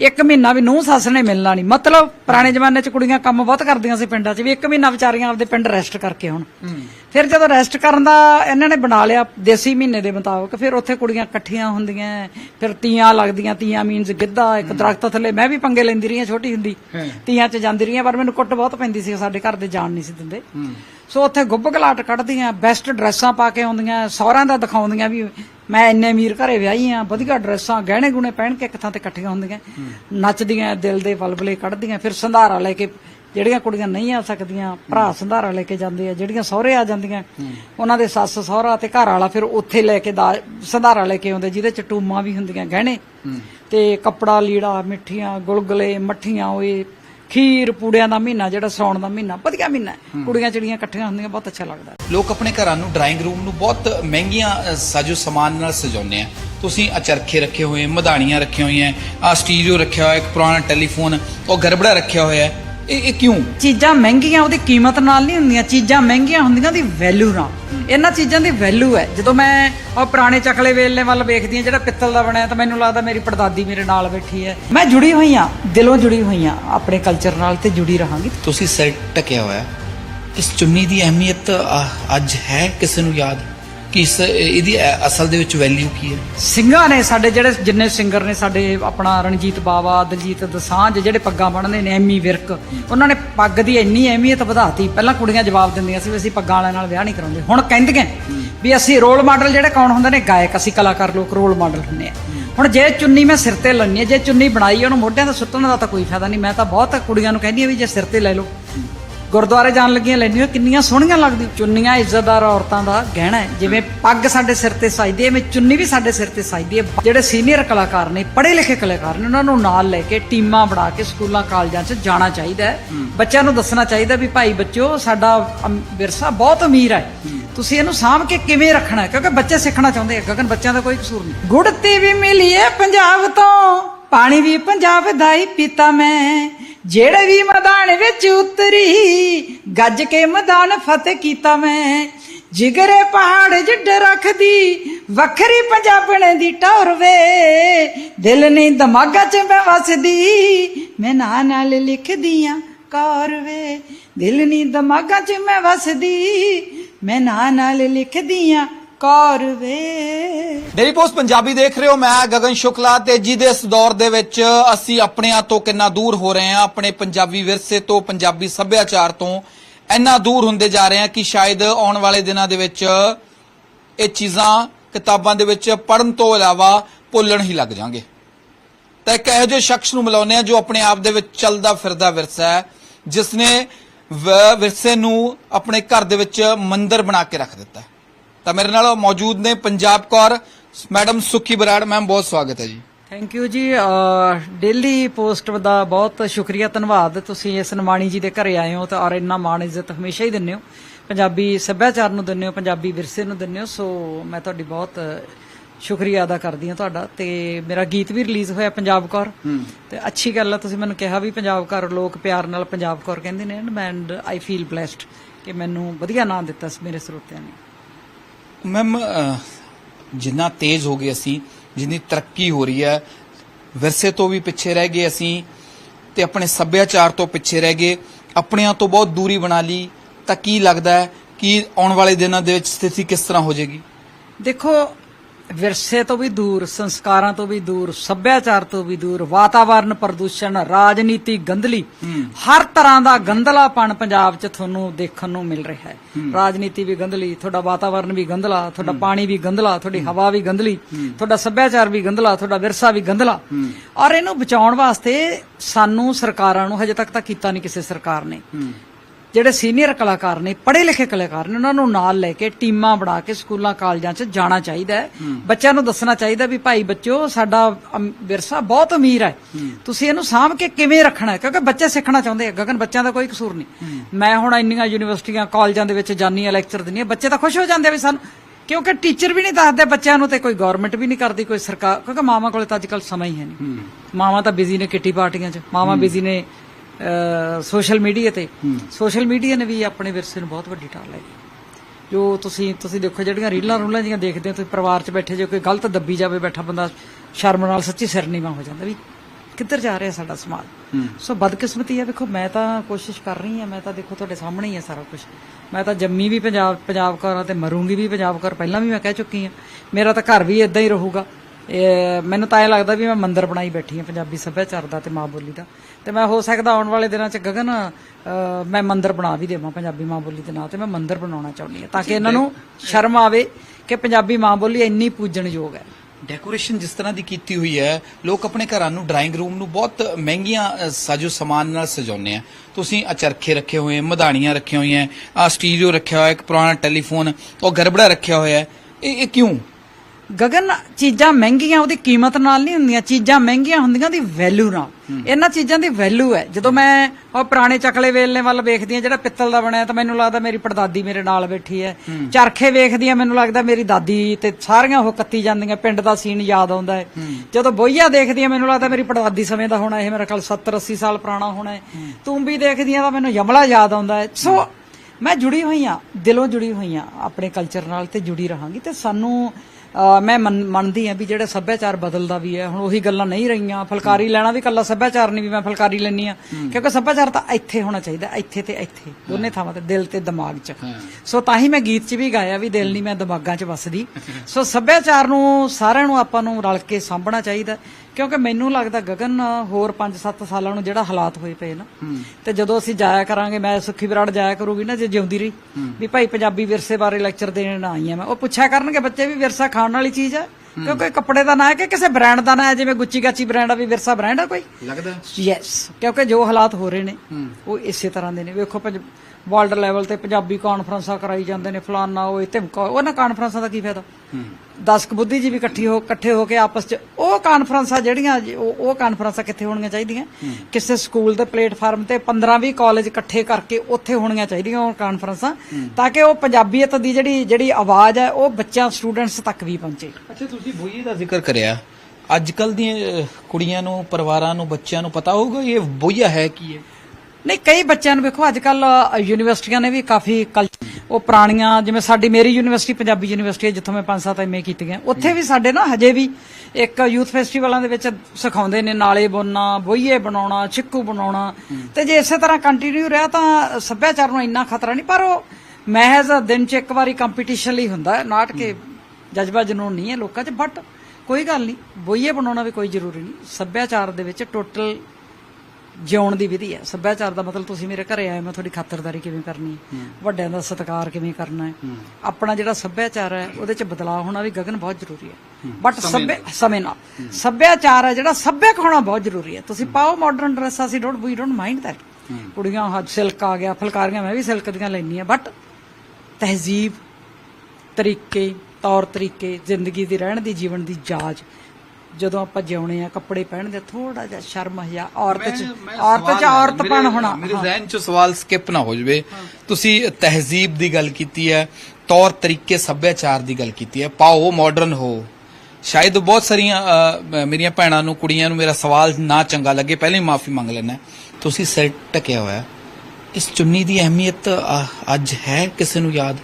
ਇੱਕ ਮਹੀਨਾ ਵੀ ਨੂੰਹ ਸੱਸ ਨੇ ਮਿਲਣਾ ਨਹੀਂ। ਮਤਲਬ ਪੁਰਾਣੇ ਜ਼ਮਾਨੇ 'ਚ ਕੁੜੀਆਂ ਕੰਮ ਬਹੁਤ ਕਰਦੀਆਂ ਸੀ ਪਿੰਡਾਂ 'ਚ ਵੀ ਇੱਕ ਮਹੀਨਾ ਵਿਚਾਰੀਆਂ ਆਪਦੇ ਪਿੰਡ ਰੈਸਟ ਕਰਕੇ ਹੁਣ ਫਿਰ ਜਦੋਂ ਰੈਸਟ ਕਰਨ ਦਾ ਇਹਨਾਂ ਨੇ ਬਣਾ ਲਿਆ ਦੇਸੀ ਮਹੀਨੇ ਦੇ ਮੁਤਾਬਕ ਫਿਰ ਉੱਥੇ ਕੁੜੀਆਂ ਇਕੱਠੀਆਂ ਹੁੰਦੀਆਂ ਫਿਰ ਤੀਆਂ ਲੱਗਦੀਆਂ ਤੀਆਂ ਮੀਨਸ ਗਿੱਧਾ ਇੱਕ ਦਰਖਤ ਥੱਲੇ ਮੈਂ ਵੀ ਪੰਗੇ ਲੈਂਦੀ ਰਹੀ ਹਾਂ ਛੋਟੀ ਹੁੰਦੀ ਤੀਆਂ 'ਚ ਜਾਂਦੀ ਰਹੀ ਹਾਂ ਪਰ ਮੈਨੂੰ ਕੁੱਟ ਬਹੁਤ ਪੈਂਦੀ ਸੀ ਸਾਡੇ ਘਰ ਦੇ ਜਾਣ ਨਹੀਂ ਸੀ ਦਿੰਦੇ। ਸੋ ਉੱਥੇ ਗੁੱਬ ਗਲਾਟ ਕੱਢਦੀਆਂ ਬੈਸਟ ਡਰੈਸਾਂ ਪਾ ਕੇ ਆਉਂਦੀਆਂ ਸਹੁਰਿਆਂ ਦਾ ਦਿਖਾਉਂਦੀਆਂ ਵੀ ਮੈਂ ਇੰਨੇ ਅਮੀਰ ਘਰੇ ਵਿਆਹੀ ਆ ਵਧੀਆ ਡਰੈਸਾਂ ਗਹਿਣੇ ਗੁਣੇ ਪਹਿਨ ਕੇ ਇੱਕ ਥਾਂ ਤੇ ਇਕੱਠੀਆਂ ਹੁੰਦੀਆਂ। ਨੱਚਦੀਆਂ ਦਿਲ ਦੇ ਬਲਬਲੇ ਕੱਢਦੀਆਂ ਫਿਰ ਸੰਧਾਰਾ ਲੈ ਕੇ ਜਿਹੜੀਆਂ ਕੁੜੀਆਂ ਨਹੀਂ ਆ ਸਕਦੀਆਂ ਭਰਾ ਸੰਧਾਰਾ ਲੈ ਕੇ ਜਾਂਦੇ ਆ ਜਿਹੜੀਆਂ ਸਹੁਰੇ ਆ ਜਾਂਦੀਆਂ ਉਹਨਾਂ ਦੇ ਸੱਸ ਸਹੁਰਾ ਤੇ ਘਰ ਵਾਲਾ ਫਿਰ ਉੱਥੇ ਲੈ ਕੇ ਸੰਧਾਰਾ ਲੈ ਕੇ ਆਉਂਦੇ ਜਿਹਦੇ ਚ ਟੂਮਾਂ ਵੀ ਹੁੰਦੀਆਂ ਗਹਿਣੇ। ਤੇ ਕੱਪੜਾ ਲੀੜਾ ਮਿੱਠੀਆਂ ਗੁਲਗੁਲੇ ਮੱਠੀਆਂ ਓਏ ਖੀਰ ਪੂੜਿਆਂ ਦਾ ਮਹੀਨਾ ਜਿਹੜਾ ਸੌਣ ਦਾ ਮਹੀਨਾ ਵਧੀਆ ਮਹੀਨਾ ਹੈ। ਕੁੜੀਆਂ ਚਿੜੀਆਂ ਇਕੱਠੀਆਂ ਹੁੰਦੀਆਂ ਬਹੁਤ ਅੱਛਾ ਲੱਗਦਾ ਲੋਕ ਆਪਣੇ ਘਰਾਂ ਨੂੰ ਡਰਾਇੰਗ ਰੂਮ ਨੂੰ ਬਹੁਤ ਮਹਿੰਗੀਆਂ ਅ, ਸਾਜੋ ਸਮਾਨ ਨਾਲ ਸਜਾਉਂਦੇ ਆ ਤੁਸੀਂ ਅਚਰਖੇ ਰੱਖੇ ਹੋਏ ਮਧਾਣੀਆਂ ਰੱਖੀਆਂ ਹੋਈਆਂ ਆ ਸਟੀਰੀਓ ਰੱਖਿਆ ਹੋਇਆ ਇੱਕ ਪੁਰਾਣਾ ਟੈਲੀਫੋਨ ਉਹ ਗਰਬੜਾ ਰੱਖਿਆ ਹੋਇਆ ਹੈ। ਇਹ ਇਹ ਕਿਉਂ? ਚੀਜ਼ਾਂ ਮਹਿੰਗੀਆਂ ਉਹਦੀ ਕੀਮਤ ਨਾਲ ਨਹੀਂ ਹੁੰਦੀਆਂ ਚੀਜ਼ਾਂ ਮਹਿੰਗੀਆਂ ਹੁੰਦੀਆਂ ਦੀ ਵੈਲਿਊ ਨਾਲ। ਇਹਨਾਂ ਚੀਜ਼ਾਂ ਦੀ ਵੈਲਿਊ ਹੈ। ਜਦੋਂ ਮੈਂ ਉਹ ਪੁਰਾਣੇ ਚਕਲੇ ਵੇਲਨੇ ਵੱਲ ਵੇਖਦੀ ਹਾਂ ਜਿਹੜਾ ਪਿੱਤਲ ਦਾ ਬਣਿਆ ਤਾਂ ਮੈਨੂੰ ਲੱਗਦਾ ਮੇਰੀ ਪੜਦਾਦੀ ਮੇਰੇ ਨਾਲ ਬੈਠੀ ਹੈ। ਮੈਂ ਜੁੜੀ ਹੋਈ ਹਾਂ ਦਿਲੋਂ ਜੁੜੀ ਹੋਈ ਹਾਂ ਆਪਣੇ ਕਲਚਰ ਨਾਲ ਤੇ ਜੁੜੀ ਰਹਾਂਗੀ। ਤੁਸੀਂ ਸਿਰ ਟਕਿਆ ਹੋਇਆ। ਇਸ ਚੁੰਨੀ ਦੀ ਅਹਿਮੀਅਤ ਅੱਜ ਹੈ? ਕਿਸੇ ਨੂੰ ਯਾਦ? ਕਿ ਇਸ, ਇਹਦੀ, ਅ- ਅਸਲ ਦੇ ਵਿੱਚ ਵੈਲਿਊ ਕੀ ਹੈ? ਸਿੰਘਾਂ ਨੇ ਸਾਡੇ ਜਿਹੜੇ, ਜਿੰਨੇ ਸਿੰਗਰ ਨੇ ਸਾਡੇ ਆਪਣਾ ਰਣਜੀਤ ਬਾਵਾ, ਦਲਜੀਤ ਦਸਾਂਝ, ਜਿਹੜੇ ਪੱਗਾਂ ਬੰਨ੍ਹਦੇ ਨੇ, ਐਮੀ ਵਿਰਕ, ਉਹਨਾਂ ਨੇ ਪੱਗ ਦੀ ਇੰਨੀ ਅਹਿਮੀਅਤ ਵਧਾਤੀ, ਪਹਿਲਾਂ ਕੁੜੀਆਂ ਜਵਾਬ ਦਿੰਦੀਆਂ ਸੀ ਵੀ ਅਸੀਂ ਪੱਗਾਂ ਵਾਲਿਆਂ ਨਾਲ ਵਿਆਹ ਨਹੀਂ ਕਰਾਉਂਦੇ। ਹੁਣ ਕਹਿੰਦੀਆਂ ਵੀ ਅਸੀਂ ਰੋਲ ਮਾਡਲ ਜਿਹੜੇ ਕੌਣ ਹੁੰਦੇ ਨੇ? ਗਾਇਕ, ਅਸੀਂ ਕਲਾਕਾਰ ਲੋਕ ਰੋਲ ਮਾਡਲ ਹੁੰਦੇ ਆ ਹੁਣ ਜੇ ਚੁੰਨੀ ਮੈਂ ਸਿਰ ਤੇ ਲੈਣੀ ਹੈ, ਜੇ ਚੁੰਨੀ ਬਣਾਈ ਉਹਨੂੰ ਮੋਢਿਆਂ ਤੇ ਸੁੱਟਣ ਦਾ ਤਾਂ ਕੋਈ ਫਾਇਦਾ ਨਹੀਂ। ਮੈਂ ਤਾਂ ਬਹੁਤ ਕੁੜੀਆਂ ਨੂੰ ਕਹਿੰਦੀ ਆ ਵੀ ਜੇ ਸਿਰ ਤੇ ਲੈ ਲਓ। ਗੁਰਦੁਆਰੇ ਜਾਣ ਲੱਗੀਆਂ ਲੈਣੀਆਂ ਕਿੰਨੀਆਂ ਸੋਹਣੀਆਂ ਲੱਗਦੀਆਂ। ਚੁੰਨੀਆਂ ਇੱਜ਼ਤਦਾਰ ਔਰਤਾਂ ਦਾ ਗਹਿਣਾ ਹੈ। ਜਿਵੇਂ ਪੱਗ ਸਾਡੇ ਸਿਰ ਤੇ ਸਜਦੀ ਹੈ ਮੈਂ ਚੁੰਨੀ ਵੀ ਸਾਡੇ ਸਿਰ ਤੇ ਸਜਦੀ ਹੈ। ਜਿਹੜੇ ਸੀਨੀਅਰ ਕਲਾਕਾਰ ਨੇ ਪੜ੍ਹੇ ਲਿਖੇ ਕਲਾਕਾਰ ਨੇ ਉਹਨਾਂ ਨੂੰ ਨਾਲ ਲੈ ਕੇ ਟੀਮਾਂ ਬਣਾ ਕੇ ਸਕੂਲਾਂ ਕਾਲਜਾਂ 'ਚ ਜਾਣਾ ਚਾਹੀਦਾ ਹੈ। ਬੱਚਿਆਂ ਨੂੰ ਦੱਸਣਾ ਚਾਹੀਦਾ ਵੀ ਭਾਈ ਬੱਚਿਓ ਸਾਡਾ ਵਿਰਸਾ ਬਹੁਤ ਅਮੀਰ ਹੈ। ਤੁਸੀਂ ਇਹਨੂੰ ਸਾਂਭ ਕੇ ਕਿਵੇਂ ਰੱਖਣਾ ਕਿਉਂਕਿ ਬੱਚੇ ਸਿੱਖਣਾ ਚਾਹੁੰਦੇ ਆ। ਗਗਨ ਬੱਚਿਆਂ ਦਾ ਕੋਈ ਕਸੂਰ ਨਹੀਂ। ਗੁੜਤੀ ਵੀ ਮਿਲੀ ਏ ਪੰਜਾਬ ਤੋਂ ਪਾਣੀ ਵੀ ਪੰਜਾਬ ਦਾ ਹੀ ਪੀਤਾ ਮੈਂ। ਜਿਹੜੇ ਵੀ ਮੈਦਾਨ ਵਿੱਚ ਉਤਰੀ, ਗੱਜ ਕੇ ਮੈਦਾਨ ਫਤਿਹ ਕੀਤਾ ਮੈਂ। ਜਿਗਰੇ ਪਹਾੜ ਜਿੱਡ ਰੱਖਦੀ, ਵੱਖਰੀ ਪੰਜਾਬਣੇ ਦੀ ਟੌਰ ਵੇ। ਦਿਲ ਨਹੀਂ ਦਿਮਾਗਾ 'ਚ ਮੈਂ ਵਸਦੀ, ਮੈਂ ਨਾਂ ਨਾਲ ਲਿਖਦੀ ਆ ਕੌਰ ਵੇ। ਦਿਲ ਨਹੀਂ ਦਿਮਾਗਾ 'ਚ ਮੈਂ ਵਸਦੀ, ਮੈਂ ਨਾਂ ਨਾਲ ਲਿਖਦੀ ਆ ਕੌਰ ਵੇ ਡੇਲੀ ਪੋਸਟ ਪੰਜਾਬੀ ਦੇਖ ਰਹੇ ਹੋ, ਮੈਂ ਗਗਨ ਸ਼ੁਕਲਾ ਤੇ ਦੇ ਇਸ ਦੌਰ ਦੇ ਵਿੱਚ ਅਸੀਂ ਆਪਣਿਆਂ ਤੋਂ ਕਿੰਨਾ ਦੂਰ ਹੋ ਰਹੇ ਹਾਂ, ਆਪਣੇ ਪੰਜਾਬੀ ਵਿਰਸੇ ਤੋਂ, ਪੰਜਾਬੀ ਸੱਭਿਆਚਾਰ ਤੋਂ ਇੰਨਾ ਦੂਰ ਹੁੰਦੇ ਜਾ ਰਹੇ ਹਾਂ ਕਿ ਸ਼ਾਇਦ ਆਉਣ ਵਾਲੇ ਦਿਨਾਂ ਦੇ ਵਿੱਚ ਇਹ ਚੀਜ਼ਾਂ ਕਿਤਾਬਾਂ ਦੇ ਵਿੱਚ ਪੜਨ ਤੋਂ ਇਲਾਵਾ ਭੁੱਲਣ ਹੀ ਲੱਗ ਜਾਾਂਗੇ ਤਾਂ ਇੱਕ ਇਹੋ ਜਿਹੇ ਸ਼ਖਸ ਨੂੰ ਮਿਲਾਉਂਦੇ ਆ ਜੋ ਆਪਣੇ ਆਪ ਦੇ ਵਿੱਚ ਚੱਲਦਾ ਫਿਰਦਾ ਵਿਰਸਾ ਹੈ, ਜਿਸ ਨੇ ਵਿਰਸੇ ਨੂੰ ਆਪਣੇ ਘਰ ਦੇ ਵਿੱਚ ਮੰਦਰ ਬਣਾ ਕੇ ਰੱਖ ਦਿੱਤਾ ਹੈ। ਤਾਂ ਮੇਰੇ ਨਾਲ ਮੌਜੂਦ ਨੇ ਪੰਜਾਬ ਕੌਰ ਮੈਡਮ ਸੁਖੀ ਬਰਾੜ ਮੈਮ ਬਹੁਤ ਸਵਾਗਤ ਹੈ ਜੀ। ਥੈਂਕ ਯੂ ਜੀ ਡੇਲੀ ਪੋਸਟ ਦਾ ਬਹੁਤ ਸ਼ੁਕਰੀਆ ਧੰਨਵਾਦ। ਤੁਸੀਂ ਇਸ ਨਿਮਾਣੀ ਜੀ ਦੇ ਘਰੇ ਆਏ ਹੋ ਤਾਂ ਔਰ ਇੰਨਾ ਮਾਣ ਇੱਜ਼ਤ ਹਮੇਸ਼ਾ ਹੀ ਦਿੰਦੇ ਹੋ। ਪੰਜਾਬੀ ਸੱਭਿਆਚਾਰ ਨੂੰ ਦਿੰਦੇ ਹੋ ਪੰਜਾਬੀ ਵਿਰਸੇ ਨੂੰ ਦਿੰਦੇ ਹੋ ਸੋ ਮੈਂ ਤੁਹਾਡੀ ਬਹੁਤ ਸ਼ੁਕਰੀਆ ਅਦਾ ਕਰਦੀ ਹਾਂ ਤੁਹਾਡਾ। ਤੇ ਮੇਰਾ ਗੀਤ ਵੀ ਰਿਲੀਜ਼ ਹੋਇਆ ਪੰਜਾਬ ਕੌਰ। ਤੇ ਅੱਛੀ ਗੱਲ ਹੈ ਤੁਸੀਂ ਮੈਨੂੰ ਕਿਹਾ ਵੀ ਪੰਜਾਬ ਕੌਰ ਲੋਕ ਪਿਆਰ ਨਾਲ ਪੰਜਾਬ ਕੌਰ ਕਹਿੰਦੇ ਨੇ ਐਂਡ ਆਈ ਫੀਲ ਬlesed ਕਿ ਮੈਨੂੰ ਵਧੀਆ ਨਾਂ ਦਿੱਤਾ ਸੀ ਮੇਰੇ ਸਰੋਤਿਆਂ ਨੇ। ਮੈਮ uh, ਜਿੰਨਾ ਤੇਜ਼ ਹੋ ਗਏ ਅਸੀਂ, ਜਿੰਨੀ ਤਰੱਕੀ ਹੋ ਰਹੀ ਹੈ, ਵਿਰਸੇ ਤੋਂ ਵੀ ਪਿੱਛੇ ਰਹਿ ਗਏ ਅਸੀਂ ਤੇ ਆਪਣੇ ਸੱਭਿਆਚਾਰ ਤੋਂ ਪਿੱਛੇ ਰਹਿ ਗਏ, ਆਪਣਿਆਂ ਤੋਂ ਬਹੁਤ ਦੂਰੀ ਬਣਾ ਲਈ, ਤਾਂ ਕੀ ਲੱਗਦਾ ਹੈ ਕਿ ਆਉਣ ਵਾਲੇ ਦਿਨਾਂ ਦੇ ਵਿੱਚ ਸਥਿਤੀ ਕਿਸ ਤਰ੍ਹਾਂ ਹੋ ਜਾਏਗੀ? ਦੇਖੋ ਵਿਰਸੇ ਤੋਂ ਵੀ ਦੂਰ ਸੰਸਕਾਰਾਂ ਤੋਂ ਵੀ ਦੂਰ ਸੱਭਿਆਚਾਰ ਤੋਂ ਵੀ ਦੂਰ ਵਾਤਾਵਰਣ ਪ੍ਰਦੂਸ਼ਣ ਰਾਜਨੀਤੀ ਗੰਧਲੀ ਹਰ ਤਰ੍ਹਾਂ ਦਾ ਗੰਧਲਾਪਣ ਪੰਜਾਬ 'ਚ ਤੁਹਾਨੂੰ ਦੇਖਣ ਨੂੰ ਮਿਲ ਰਿਹਾ ਹੈ। ਰਾਜਨੀਤੀ ਵੀ ਗੰਧਲੀ ਤੁਹਾਡਾ ਵਾਤਾਵਰਣ ਵੀ ਗੰਧਲਾ ਤੁਹਾਡਾ ਪਾਣੀ ਵੀ ਗੰਧਲਾ ਤੁਹਾਡੀ ਹਵਾ ਵੀ ਗੰਧਲੀ ਤੁਹਾਡਾ ਸੱਭਿਆਚਾਰ ਵੀ ਗੰਧਲਾ ਤੁਹਾਡਾ ਵਿਰਸਾ ਵੀ ਗੰਧਲਾ। ਔਰ ਇਹਨੂੰ ਬਚਾਉਣ ਵਾਸਤੇ ਸਾਨੂੰ ਸਰਕਾਰਾਂ ਨੂੰ ਹਜੇ ਤੱਕ ਤਾਂ ਕੀਤਾ ਨਹੀਂ ਕਿਸੇ ਸਰਕਾਰ ਨੇ। ਜਿਹੜੇ ਸੀਨੀਅਰ ਕਲਾਕਾਰ ਨੇ ਪੜ੍ਹੇ ਲਿਖੇ ਕਲਾਕਾਰ ਨੇ ਉਹਨਾਂ ਨੂੰ ਨਾਲ ਲੈ ਕੇ ਟੀਮਾਂ ਬਣਾ ਕੇ ਸਕੂਲਾਂ ਕਾਲਜਾਂ 'ਚ ਜਾਣਾ ਚਾਹੀਦਾ ਹੈ। ਬੱਚਿਆਂ ਨੂੰ ਦੱਸਣਾ ਚਾਹੀਦਾ ਵੀ ਭਾਈ ਬੱਚਿਓ ਸਾਡਾ ਅਮ, ਵਿਰਸਾ ਬਹੁਤ ਅਮੀਰ ਹੈ। ਤੁਸੀਂ ਇਹਨੂੰ ਸਾਂਭ ਕੇ ਕਿਵੇਂ ਰੱਖਣਾ ਹੈ? ਕਿਉਂਕਿ ਬੱਚੇ ਸਿੱਖਣਾ ਚਾਹੁੰਦੇ ਆ। ਗਗਨ ਬੱਚਿਆਂ ਦਾ ਕੋਈ ਕਸੂਰ ਨਹੀਂ। ਮੈਂ ਹੁਣ ਇੰਨੀਆਂ ਯੂਨੀਵਰਸਿਟੀਆਂ ਕਾਲਜਾਂ ਦੇ ਵਿੱਚ ਜਾਨੀ ਆ ਲੈਕਚਰ ਦਿੰਨੀ ਆ ਬੱਚੇ ਤਾਂ ਖੁਸ਼ ਹੋ ਜਾਂਦੇ ਆ ਵੀ ਸਾਨੂੰ ਕਿਉਂਕਿ ਟੀਚਰ ਵੀ ਨਹੀਂ ਦੱਸਦੇ ਬੱਚਿਆਂ ਨੂੰ ਤੇ ਕੋਈ ਗਵਰਨਮੈਂਟ ਵੀ ਨਹੀਂ ਕਰਦੀ ਕੋਈ ਸਰਕਾਰ ਕਿਉਂਕਿ ਮਾਵਾਂ ਕੋਲੇ ਤਾਂ ਅੱਜਕੱਲ ਸਮਾਂ ਹੀ ਹੈ ਨਹੀਂ। ਮਾਵਾਂ ਤਾਂ ਬਿਜ਼ੀ ਨੇ ਕਿੱਟੀ ਪਾਰਟੀਆਂ 'ਚ ਮਾਵਾਂ ਬਿਜ਼ੀ ਨੇ ਸੋਸ਼ਲ ਮੀਡੀਆ ਤੇ। ਸੋਸ਼ਲ ਮੀਡੀਆ ਨੇ ਵੀ ਆਪਣੇ ਵਿਰਸੇ ਨੂੰ ਬਹੁਤ ਵੱਡੀ ਢਾਲ ਲਾਈ। ਜੋ ਤੁਸੀਂ ਤੁਸੀਂ ਦੇਖੋ ਜਿਹੜੀਆਂ ਰੀਲਾਂ ਰੂਲਾਂ ਜੀਆਂ ਦੇਖਦੇ ਹੋ ਤੁਸੀਂ ਪਰਿਵਾਰ 'ਚ ਬੈਠੇ ਜੇ ਕੋਈ ਗਲਤ ਦੱਬੀ ਜਾਵੇ ਬੈਠਾ ਬੰਦਾ ਸ਼ਰਮ ਨਾਲ ਸੱਚੀ ਸਿਰ ਨੀਵਾਂ ਹੋ ਜਾਂਦਾ ਵੀ ਕਿੱਧਰ ਜਾ ਰਿਹਾ ਸਾਡਾ ਸਮਾਜ। ਸੋ ਬਦਕਿਸਮਤੀ ਹੈ ਵੇਖੋ ਮੈਂ ਤਾਂ ਕੋਸ਼ਿਸ਼ ਕਰ ਰਹੀ ਹਾਂ ਮੈਂ ਤਾਂ ਦੇਖੋ ਤੁਹਾਡੇ ਸਾਹਮਣੇ ਹੀ ਹੈ ਸਾਰਾ ਕੁਝ ਮੈਂ ਤਾਂ ਜੰਮੀ ਵੀ ਪੰਜਾਬ ਪੰਜਾਬ ਘਰ ਤੇ ਮਰੂੰਗੀ ਵੀ ਪੰਜਾਬ ਘਰ ਪਹਿਲਾਂ ਵੀ ਮੈਂ ਕਹਿ ਚੁੱਕੀ ਹਾਂ। ਮੇਰਾ ਤਾਂ ਘਰ ਵੀ ਇਦਾਂ ਹੀ ਰਹੂਗਾ। ਮੈਨੂੰ ਤਾਂ ਇਹ ਲੱਗਦਾ ਵੀ ਮੈਂ ਮੰਦਿਰ ਬਣਾਈ ਬੈਠੀ ਹਾਂ ਪੰਜਾਬੀ ਸੱਭਿਆਚਾਰ ਦਾ ਤੇ ਮਾਂ ਬੋਲੀ ਦਾ। ਤੇ ਮੈਂ ਹੋ ਸਕਦਾ ਆਉਣ ਵਾਲੇ ਦਿਨਾਂ 'ਚ ਗਗਨ ਮੈਂ ਮੰਦਿਰ ਬਣਾ ਵੀ ਦੇਵਾਂ ਪੰਜਾਬੀ ਮਾਂ ਬੋਲੀ ਦੇ ਨਾਂ ਤੇ ਮੈਂ ਮੰਦਿਰ ਬਣਾਉਣਾ ਚਾਹੁੰਦੀ ਹਾਂ ਤਾਂ ਕਿ ਇਹਨਾਂ ਨੂੰ ਸ਼ਰਮ ਆਵੇ ਕਿ ਪੰਜਾਬੀ ਮਾਂ ਬੋਲੀ ਇੰਨੀ ਪੂਜਣਯੋਗ ਹੈ। ਡੈਕੋਰੇਸ਼ਨ ਜਿਸ ਤਰ੍ਹਾਂ ਦੀ ਕੀਤੀ ਹੋਈ ਹੈ ਲੋਕ ਆਪਣੇ ਘਰਾਂ ਨੂੰ ਡਰਾਇੰਗ ਰੂਮ ਨੂੰ ਬਹੁਤ ਮਹਿੰਗੀਆਂ ਸਾਜੋ ਸਮਾਨ ਨਾਲ ਸਜਾਉਂਦੇ ਆ। ਤੁਸੀਂ ਅਚਰਖੇ ਰੱਖੇ ਹੋਏ ਮਧਾਣੀਆਂ ਰੱਖੀਆਂ ਹੋਈਆਂ ਆ ਸਟੀਰੀਓ ਰੱਖਿਆ ਹੋਇਆ ਇੱਕ ਪੁਰਾਣਾ ਟੈਲੀਫੋਨ ਉਹ ਗਰਬੜਾ ਰੱਖਿਆ ਹੋਇਆ ਇਹ ਕਿਉਂ? ਗਗਨ ਚੀਜ਼ਾਂ ਮਹਿੰਗੀਆਂ ਉਹਦੀ ਕੀਮਤ ਨਾਲ ਨਹੀਂ ਹੁੰਦੀਆਂ ਚੀਜ਼ਾਂ ਮਹਿੰਗੀਆਂ ਹੁੰਦੀਆਂ ਦੀ ਵੈਲਿਊ ਨਾਲ। ਇਹਨਾਂ ਚੀਜ਼ਾਂ ਦੀ ਵੈਲਿਊ ਹੈ। ਜਦੋਂ ਮੈਂ ਉਹ ਪੁਰਾਣੇ ਚਕਲੇ ਵੇਲਨੇ ਵੱਲ ਵੇਖਦੀ ਹਾਂ ਜਿਹੜਾ ਪਿੱਤਲ ਦਾ ਬਣਿਆ ਤਾਂ ਮੈਨੂੰ ਲੱਗਦਾ ਮੇਰੀ ਪੜਦਾਦੀ ਮੇਰੇ ਨਾਲ ਬੈਠੀ ਹੈ। ਚਰਖੇ ਵੇਖਦੀ ਹਾਂ ਮੈਨੂੰ ਲੱਗਦਾ ਮੇਰੀ ਦਾਦੀ ਤੇ ਸਾਰੀਆਂ ਉਹ ਕੱਤੀ ਜਾਂਦੀਆਂ ਪਿੰਡ ਦਾ ਸੀਨ ਯਾਦ ਆਉਂਦਾ ਹੈ। ਜਦੋਂ ਬੋਈਆ ਦੇਖਦੀ ਹਾਂ ਮੈਨੂੰ ਲੱਗਦਾ ਮੇਰੀ ਪੜਦਾਦੀ ਸਮੇਂ ਦਾ ਹੋਣਾ ਇਹ ਮੇਰਾ ਖਿਆਲ 70 80 ਸਾਲ ਪੁਰਾਣਾ ਹੋਣਾ ਹੈ। ਤੂੰਬੀ ਦੇਖਦੀ ਹਾਂ ਤਾਂ ਮੈਨੂੰ ਯਮਲਾ ਯਾਦ ਆਉਂਦਾ ਹੈ। ਸੋ ਮੈਂ ਜੁੜੀ ਹੋਈ ਹਾਂ ਦਿਲੋਂ ਜੁੜੀ ਹੋਈ ਹਾਂ ਆਪਣੇ ਕਲਚਰ ਨਾਲ ਤੇ ਜੁੜੀ ਰਹਾਂਗੀ ਤੇ ਸਾਨੂੰ ਮੈਂ ਮੰਨ- ਮੰਨਦੀ ਹਾਂ ਵੀ ਜਿਹੜਾ ਸੱਭਿਆਚਾਰ ਬਦਲਦਾ ਵੀ ਹੈ ਹੁਣ ਉਹੀ ਗੱਲਾਂ ਨਹੀਂ ਰਹੀਆਂ। ਫੁਲਕਾਰੀ ਲੈਣਾ ਵੀ ਕੱਲਾ ਸੱਭਿਆਚਾਰ ਨਹੀਂ ਵੀ ਮੈਂ ਫੁਲਕਾਰੀ ਲੈਣੀ ਆ ਕਿਉਂਕਿ ਸੱਭਿਆਚਾਰ ਤਾਂ ਇੱਥੇ ਹੋਣਾ ਚਾਹੀਦਾ ਇੱਥੇ ਤੇ ਇੱਥੇ ਦੋਨੇ ਥਾਵਾਂ ਤੇ ਦਿਲ ਤੇ ਦਿਮਾਗ 'ਚ। ਸੋ ਤਾਂ ਹੀ ਮੈਂ ਗੀਤ 'ਚ ਵੀ ਗਾਇਆ ਵੀ ਦਿਲ ਨਹੀਂ ਮੈਂ ਦਿਮਾਗਾਂ 'ਚ ਵਸਦੀ। ਸੋ ਸੱਭਿਆਚਾਰ ਨੂੰ ਸਾਰਿਆਂ ਨੂੰ ਆਪਾਂ ਨੂੰ ਰਲ ਕੇ ਸਾਂਭਣਾ ਚਾਹੀਦਾ। ਕਿਉਂਕਿ ਮੈਨੂੰ ਲੱਗਦਾ ਗਗਨ ਹੋਰ 5-7 ਸਾਲਾਂ ਨੂੰ ਜਿਹੜਾ ਹਾਲਾਤ ਹੋਏ ਪਏ ਨਾ ਤੇ ਜਦੋਂ ਅਸੀਂ ਜਾਇਆ ਕਰਾਂਗੇ ਮੈਂ ਸੁੱਖੀ ਬਰਾੜ ਜਾਇਆ ਕਰੂਗੀ ਨਾ ਜੇ ਜਿਉਂਦੀ ਰਹੀ। ਵੀ ਭਾਈ ਪੰਜਾਬੀ ਵਿਰਸੇ ਬਾਰੇ ਲੈਕਚਰ ਦੇਣ ਆਈ ਆ ਮੈਂ। ਉਹ ਪੁੱਛਿਆ ਕਰਨਗੇ ਬੱਚੇ ਵੀ ਵਿਰਸਾ ਖਾਣ ਵਾਲੀ ਚੀਜ਼ ਹੈ ਕਿਉਂਕਿ ਕੱਪੜੇ ਦਾ ਨਾਂ ਹੈ ਕਿ ਕਿਸੇ ਬ੍ਰਾਂਡ ਦਾ ਨਾਂ ਹੈ ਜਿਵੇਂ ਗੁੱਚੀ ਗਾਚੀ ਬ੍ਰਾਂਡ ਆ ਵੀ ਵਿਰਸਾ ਬ੍ਰਾਂਡ ਆ ਕੋਈ। ਲੱਗਦਾ? ਯੈਸ ਕਿਉਂਕਿ ਜੋ ਹਾਲਾਤ ਹੋ ਰਹੇ ਨੇ ਉਹ ਇਸੇ ਤਰ੍ਹਾਂ ਦੇ ਨੇ। ਵੇਖੋ ਵਰਲਡ ਲੈਵਲ ਤੇ ਪੰਜਾਬੀ ਕਾਨਫਰੰਸਾਂ ਕਰਾਈ ਜਾਂਦੇ ਨੇ ਫਲਾਨਾ ਉਹ ਤੇ ਉਹਨਾਂ ਕਾਨਫਰੰਸਾਂ ਦਾ ਕੀ ਫਾਇਦਾ? 10 ਕੁ ਬੁੱਧੀਜੀਵੀ ਇਕੱਠੀ ਹੋ ਇਕੱਠੇ ਹੋ ਕੇ ਆਪਸ ਚ ਉਹ ਕਾਨਫਰੰਸਾਂ ਜਿਹੜੀਆਂ ਜ- ਉਹ ਉਹ ਕਾਨਫਰੰਸਾਂ ਕਿੱਥੇ ਹੋਣੀਆਂ ਚਾਹੀਦੀਆਂ। ਕਿਸੇ ਸਕੂਲ ਦੇ ਪਲੇਟਫਾਰਮ ਤੇ 15 20 ਕਾਲਜ ਇਕੱਠੇ ਕਰਕੇ ਉੱਥੇ ਹੋਣੀਆਂ ਚਾਹੀਦੀਆਂ ਉਹ ਕਾਨਫਰੰਸਾਂ ਤਾਂ ਕਿ ਉਹ ਪੰਜਾਬੀਅਤ ਦੀ ਜਿਹੜੀ ਜਿਹੜੀ ਆਵਾਜ਼ ਹੈ ਉਹ ਬੱਚਿਆਂ ਸਟੂਡੈਂਟਸ ਤੱਕ ਵੀ ਪਹੁੰਚੇ। ਅੱਛਾ ਤੁਸੀਂ ਬੋਈਏ ਦਾ ਜ਼ਿਕਰ ਕਰਿਆ। ਅੱਜ ਕੱਲ ਦੀਆਂ ਅ, ਕੁੜੀਆਂ ਨੂੰ ਪਰਿਵਾਰਾਂ ਨੂੰ ਬੱਚਿਆਂ ਨੂੰ ਪਤਾ ਹੋਊਗਾ ਇਹ ਬੋਈਆ ਹੈ ਕੀ ਹੈ? ਨਹੀਂ ਕਈ ਬੱਚਿਆਂ ਨੂੰ ਵੇਖੋ ਅੱਜ ਕੱਲ ਯੂਨੀਵਰਸਿਟੀਆਂ ਨੇ ਵੀ ਕਾਫੀ ਕਲ ਉਹ ਪੁਰਾਣੀਆਂ, ਜਿਵੇਂ ਸਾਡੀ ਮੇਰੀ ਯੂਨੀਵਰਸਿਟੀ, ਪੰਜਾਬੀ ਯੂਨੀਵਰਸਿਟੀ ਹੈ, ਜਿੱਥੋਂ ਮੈਂ 5-7 ਐਮਏ ਕੀਤੀਆਂ। ਉੱਥੇ ਵੀ ਸਾਡੇ ਨਾ ਹਜੇ ਵੀ ਇੱਕ ਯੂਥ ਫੈਸਟੀਵਲਾਂ ਦੇ ਵਿੱਚ ਸਿਖਾਉਂਦੇ ਨੇ, ਨਾਲੇ ਬੁਣਨਾ, ਬੋਈਏ ਬਣਾਉਣਾ, ਚਿੱਕੂ ਬਣਾਉਣਾ। ਤੇ ਜੇ ਇਸੇ ਤਰ੍ਹਾਂ ਕੰਟੀਨਿਊ ਰਿਹਾ ਤਾਂ ਸੱਭਿਆਚਾਰ ਨੂੰ ਇੰਨਾ ਖਤਰਾ ਨਹੀਂ, ਪਰ ਉਹ ਮਹਿਜ਼ ਦਿਨ 'ਚ ਇੱਕ ਵਾਰੀ ਕੰਪੀਟੀਸ਼ਨ ਲਈ ਹੁੰਦਾ ਨਾਟ ਕੇ ਜਜ਼ਬਾ ਜਨੂਨ ਨਹੀਂ ਹੈ ਲੋਕਾਂ 'ਚ ਬਟ ਕੋਈ ਗੱਲ ਨਹੀਂ, ਬੋਈਏ ਬਣਾਉਣਾ ਵੀ ਕੋਈ ਜ਼ਰੂਰੀ ਨਹੀਂ। ਸੱਭਿਆਚਾਰ ਦੇ ਵਿੱਚ ਟੋਟਲ ਜਿਉਣ ਦੀ ਵਿਧੀ ਹੈ। ਸੱਭਿਆਚਾਰ ਦਾ ਮਤਲਬ ਤੁਸੀਂ ਮੇਰੇ ਘਰੇ ਆਏ ਮੈਂ ਤੁਹਾਡੀ ਖਾਤਰਦਾਰੀ ਕਿਵੇਂ ਕਰਨੀ ਹੈ? ਵੱਡਿਆਂ ਦਾ ਸਤਿਕਾਰ ਕਿਵੇਂ ਕਰਨਾ ਹੈ? ਆਪਣਾ ਜਿਹੜਾ ਸੱਭਿਆਚਾਰ ਹੈ ਉਹਦੇ ਚ ਬਦਲਾਅ ਹੋਣਾ ਵੀ ਗਗਨ ਬਹੁਤ ਜ਼ਰੂਰੀ ਹੈ। ਬਟ ਸਮੇਂ ਨਾਲ। ਸੱਭਿਆਚਾਰ ਹੈ ਜਿਹੜਾ ਸੱਭਿਅਕ ਹੋਣਾ ਬਹੁਤ ਜ਼ਰੂਰੀ ਹੈ। ਤੁਸੀਂ ਪਾਓ ਮਾਡਰਨ ਡਰੈਸ ਅਸੀਂ don't we don't mind that ਕੁੜੀਆਂ ਹੱਥ ਸਿਲਕ ਆ ਗਿਆ ਫੁਲਕਾਰੀਆਂ ਮੈਂ ਵੀ ਸਿਲਕ ਦੀਆਂ ਲੈਣੀਆਂ ਬਟ ਤਹਿਜ਼ੀਬ ਤਰੀਕੇ ਤੌਰ ਤਰੀਕੇ ਜ਼ਿੰਦਗੀ ਦੀ ਰਹਿਣ ਦੀ ਜੀਵਨ ਦੀ ਜਾਚ ਜਦੋਂ ਆਪਾਂ ਜਿਉਣੇ ਆ ਕੱਪੜੇ ਪਹਿਨਦੇ ਥੋੜਾ ਜਿਹਾ ਸ਼ਰਮ ਹਿਆ ਔਰਤ ਚ ਔਰਤ ਚ ਔਰਤਪਣ ਹੋਣਾ। ਮੇਰੇ ਜ਼ਹਿਨ ਚ ਸਵਾਲ ਸਕਿਪ ਨਾ ਹੋ ਜਵੇ। ਤੁਸੀਂ ਤਹਿਜ਼ੀਬ ਦੀ ਗੱਲ ਕੀਤੀ ਹੈ ਤੌਰ ਤਰੀਕੇ ਸੱਭਿਆਚਾਰ ਦੀ ਗੱਲ ਕੀਤੀ ਹੈ। ਪਾਓ ਮਾਡਰਨ ਹੋ। ਸ਼ਾਇਦ ਬਹੁਤ ਸਾਰੀਆਂ ਮੇਰੀਆਂ ਭੈਣਾਂ ਨੂੰ ਕੁੜੀਆਂ ਨੂੰ ਮੇਰਾ ਸਵਾਲ ਨਾ ਚੰਗਾ ਲੱਗੇ ਪਹਿਲਾਂ ਹੀ ਮਾਫੀ ਮੰਗ ਲੈਣਾ ਤੁਸੀਂ ਸਿਰ ਟਕਿਆ ਹੋਇਆ। ਇਸ ਚੁੰਨੀ ਦੀ ਅਹਿਮੀਅਤ ਅੱਜ ਹੈ ਕਿਸੇ ਨੂੰ ਯਾਦ?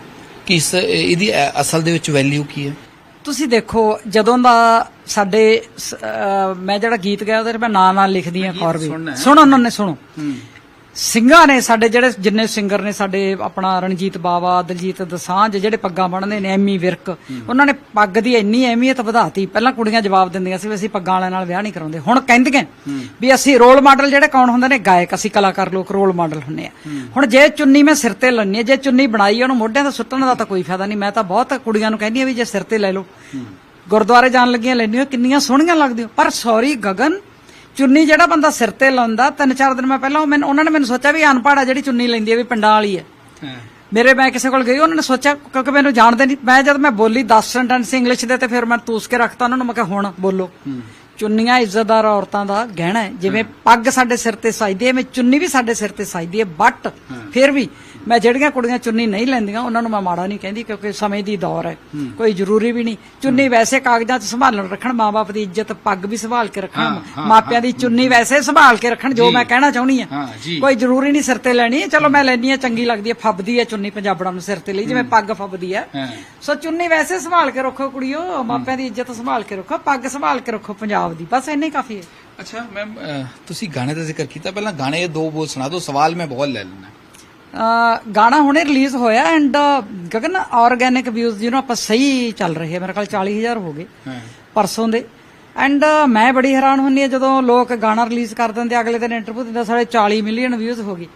ਕਿ ਇਸ ਇਹਦੀ ਅਸਲ ਦੇ ਵਿੱਚ ਵੈਲਿਊ ਕੀ ਹੈ? ਤੁਸੀਂ ਦੇਖੋ ਜਦੋਂ ਦਾ ਸਾਡੇ ਮੈਂ ਜਿਹੜਾ ਗੀਤ ਗਾਇਆ ਉਹਦੇ 'ਚ ਮੈਂ ਨਾਂ ਨਾਲ ਲਿਖਦੀ ਆ ਖੌਰ ਵੀ। ਸੁਣੋ ਉਹਨਾਂ ਨੇ ਸੁਣੋ। ਸਿੰਘਾਂ ਨੇ ਸਾਡੇ ਜਿਹੜੇ ਜਿੰਨੇ ਸਿੰਗਰ ਨੇ ਸਾਡੇ ਆਪਣਾ ਰਣਜੀਤ ਬਾਵਾ ਦਲਜੀਤ ਦਸਾਂਝ ਜਿਹੜੇ ਪੱਗਾਂ ਬੰਨ੍ਹਦੇ ਨੇ ਐਮੀ ਵਿਰਕ ਉਹਨਾਂ ਨੇ ਪੱਗ ਦੀ ਇੰਨੀ ਅਹਿਮੀਅਤ ਵਧਾਤੀ। ਪਹਿਲਾਂ ਕੁੜੀਆਂ ਜਵਾਬ ਦਿੰਦੀਆਂ ਸੀ ਵੀ ਅਸੀਂ ਪੱਗਾਂ ਵਾਲਿਆਂ ਨਾਲ ਵਿਆਹ ਨਹੀਂ ਕਰਾਉਂਦੇ। ਹੁਣ ਕਹਿੰਦੀਆਂ ਵੀ ਅਸੀਂ ਰੋਲ ਮਾਡਲ ਜਿਹੜੇ ਕੌਣ ਹੁੰਦੇ ਨੇ? ਗਾਇਕ ਅਸੀਂ ਕਲਾਕਾਰ ਲੋਕ ਰੋਲ ਮਾਡਲ ਹੁੰਨੇ ਆ। ਹੁਣ ਜੇ ਚੁੰਨੀ ਮੈਂ ਸਿਰ ਤੇ ਲੈਣੀ ਜੇ ਚੁੰਨੀ ਬਣਾਈ ਉਹਨੂੰ ਮੋਢਿਆਂ ਤੇ ਸੁੱਟਣ ਦਾ ਤਾਂ ਕੋਈ ਫਾਇਦਾ ਨਹੀਂ। ਮੈਂ ਤਾਂ ਬਹੁਤ ਕੁੜੀਆਂ ਨੂੰ ਕਹਿੰਦੀ ਆ ਵੀ ਜੇ ਸਿਰ ਤੇ ਲੈ ਲਓ। ਗੁਰਦੁਆਰੇ ਜਾਣ ਲੱਗੀਆਂ ਲੈਣੀਆਂ ਕਿੰਨੀਆਂ ਸੋਹਣੀਆਂ ਲੱਗਦੀਆਂ। ਪਰ ਸੌਰੀ ਗਗਨ ਚੁੰਨੀ ਜਿਹੜਾ ਬੰਦਾ ਸਿਰ ਤੇ ਲਾਉਂਦਾ ਤਿੰਨ ਚਾਰ ਦਿਨ ਮੈਂ ਪਹਿਲਾਂ ਉਹ ਮੈਨੂੰ ਉਹਨਾਂ ਨੇ ਮੈਨੂੰ ਸੋਚਿਆ ਵੀ ਅਨਪੜ੍ਹ ਆ ਜਿਹੜੀ ਚੁੰਨੀ ਲੈਂਦੀ ਹੈ ਵੀ ਪਿੰਡਾਂ ਵਾਲੀ ਹੈ। ਮੇਰੇ ਮੈਂ ਕਿਸੇ ਕੋਲ ਗਈ ਉਹਨਾਂ ਨੇ ਸੋਚਿਆ ਕਿਉਂਕਿ ਮੈਨੂੰ ਜਾਣਦੇ ਨਹੀਂ ਮੈਂ ਜਦ ਮੈਂ ਬੋਲੀ 10 ਸੈਂਟੈਂਸ ਇੰਗਲਿਸ਼ ਦੇ ਤੇ ਫਿਰ ਮੈਂ ਤੂਸ ਕੇ ਰੱਖਤਾ ਉਹਨਾਂ ਨੂੰ ਮੈਂ ਕਿਹਾ ਹੁਣ ਬੋਲੋ। ਚੁੰਨੀਆਂ ਇੱਜ਼ਤਦਾਰ ਔਰਤਾਂ ਦਾ ਗਹਿਣਾ ਹੈ। ਜਿਵੇਂ ਪੱਗ ਸਾਡੇ ਸਿਰ ਤੇ ਸਾਈਦੀ ਹੈ ਮੈਂ ਚੁੰਨੀ ਵੀ ਸਾਡੇ ਸਿਰ ਤੇ ਸਾਈਦੀ ਹੈ ਬਟ ਫਿਰ ਵੀ ਮੈਂ ਜਿਹੜੀਆਂ ਕੁੜੀਆਂ ਚੁੰਨੀ ਨਹੀਂ ਲੈਂਦੀਆਂ ਉਹਨਾਂ ਨੂੰ ਮੈਂ ਮਾੜਾ ਨਹੀਂ ਕਹਿੰਦੀ ਕਿਉਂਕਿ ਸਮੇਂ ਦੀ ਦੌਰ ਹੈ। ਕੋਈ ਜ਼ਰੂਰੀ ਵੀ ਨਹੀਂ। ਚੁੰਨੀ ਵੈਸੇ ਕਾਗਜ਼ਾਂ 'ਚ ਸੰਭਾਲਣ ਰੱਖਣ ਮਾਪੇ ਦੀ ਇੱਜ਼ਤ ਪੱਗ ਵੀ ਸੰਭਾਲ ਕੇ ਰੱਖਣ ਮਾਪਿਆਂ ਦੀ ਚੁੰਨੀ ਵੈਸੇ ਸੰਭਾਲ ਕੇ ਰੱਖਣ ਜੋ ਮੈਂ ਕਹਿਣਾ ਚਾਹੁੰਦੀ ਜੀ। ਕੋਈ ਜ਼ਰੂਰੀ ਨਹੀਂ ਸਿਰ ਤੇ ਲੈਣੀ ਚਲੋ ਮੈਂ ਲੈਣੀ ਹੈ ਚੰਗੀ ਲੱਗਦੀ ਹੈ ਫੱਬਦੀ ਹੈ ਚੁੰਨੀ ਪੰਜਾਬੜਾਂ ਨੂੰ ਸਿਰ ਤੇ ਲਈ ਜਿਵੇਂ ਪੱਗ ਫੱਬਦੀ ਹਾਂ। ਸੋ ਚੁੰਨੀ ਵੈਸੇ ਸੰਭਾਲ ਕੇ ਰੱਖੋ ਕੁੜੀਓ ਮਾਪਿਆਂ ਦੀ ਇੱਜ਼ਤ ਸੰਭਾਲ ਕੇ ਰੱਖੋ ਪੱਗ ਸੰਭਾਲ ਕੇ ਰੱਖੋ ਪੰਜਾਬ ਦੀ। ਬਸ ਇੰਨਾ ਕਾਫੀ ਹੈ। ਅੱਛਾ ਮੈਮ ਤੁਸੀਂ ਗਾਣੇ ਦਾ ਜ਼ਿਕਰ ਕੀਤਾ। ਪਹਿਲਾਂ ਗਾਣੇ ਦੇ ਦੋ ਬੋਲ ਸੁਣਾ ਦਿਓ ਸਵਾਲ ਮੈਂ ਬਹੁਤ ਲੈ ਲੈਣਾ ਗਾਣਾ ਹੁਣੇ ਰਿਲੀਜ਼ ਹੋਇਆ ਐਂਡ ਗਗਨ ਆਰਗੈਨਿਕ ਵਿਊਜ਼ ਜਿਹਨੂੰ ਆਪਾਂ ਸਹੀ ਚੱਲ ਰਹੇ ਮੇਰੇ ਖਿਆਲ 40000 ਹੋ ਗਏ ਹਾਂ। ਪਰਸੋਂ ਦੇ। ਐਂਡ ਮੈਂ ਬੜੀ ਹੈਰਾਨ ਹੁੰਨੀ ਆ ਜਦੋਂ ਲੋਕ ਗਾਣਾ ਰਿਲੀਜ਼ ਕਰ ਦਿੰਦੇ ਅਗਲੇ ਦਿਨ ਇੰਟਰਵਿਊ ਦਿੰਦੇ ਸਾਡੇ 40 ਮਿਲੀਅਨ ਵਿਊਜ਼ ਹੋ ਗਏ।